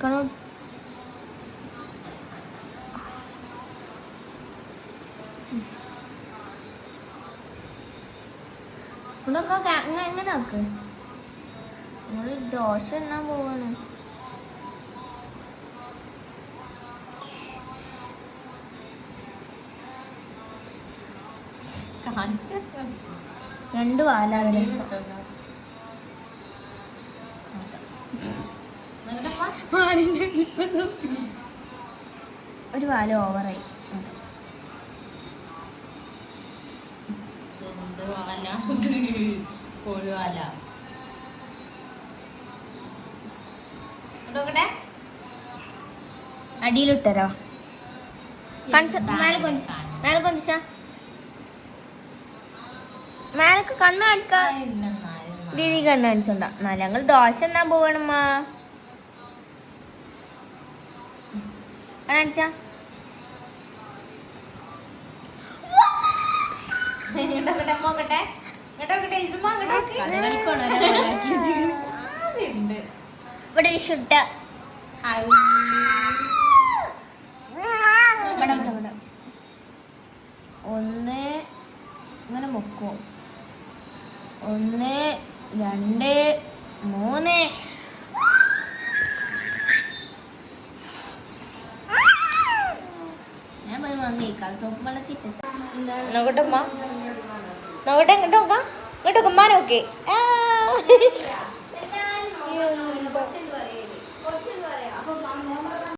നിക്കണം ഇവിടൊക്കെ എങ്ങനെ ആക്ക് നമ്മൾ ദോശ എണ്ണാൻ പോവാണ്. രണ്ട് വാലാ രസം ഒരു വാൽ. ഓവറായി അടിയിലിട്ടരോ? മേലെ കൊന്തിച്ച മേലെ കൊന്തിച്ച മേലക്ക് കണ്ണ് കാണിക്കാം. ദീദി കണ്ണ് കാണിച്ചോണ്ട. ഞങ്ങൾ ദോശ എന്നാ പോവണമ്മ കാണിച്ച നോക്കട്ടെ ഇവിടെ ഷുട്ട ഒന്ന് ഇങ്ങനെ മുക്കും. ഒന്ന് രണ്ട് മൂന്ന്. സോപ്പ് വെള്ളത്തിൽ ഇട്ടിട്ട് നോക്കട്ടെ ഇങ്ങോട്ട് നോക്കാം. ഇങ്ങോട്ട് നോക്കാം. ഉമ്മ നോക്കേ. എന്താ?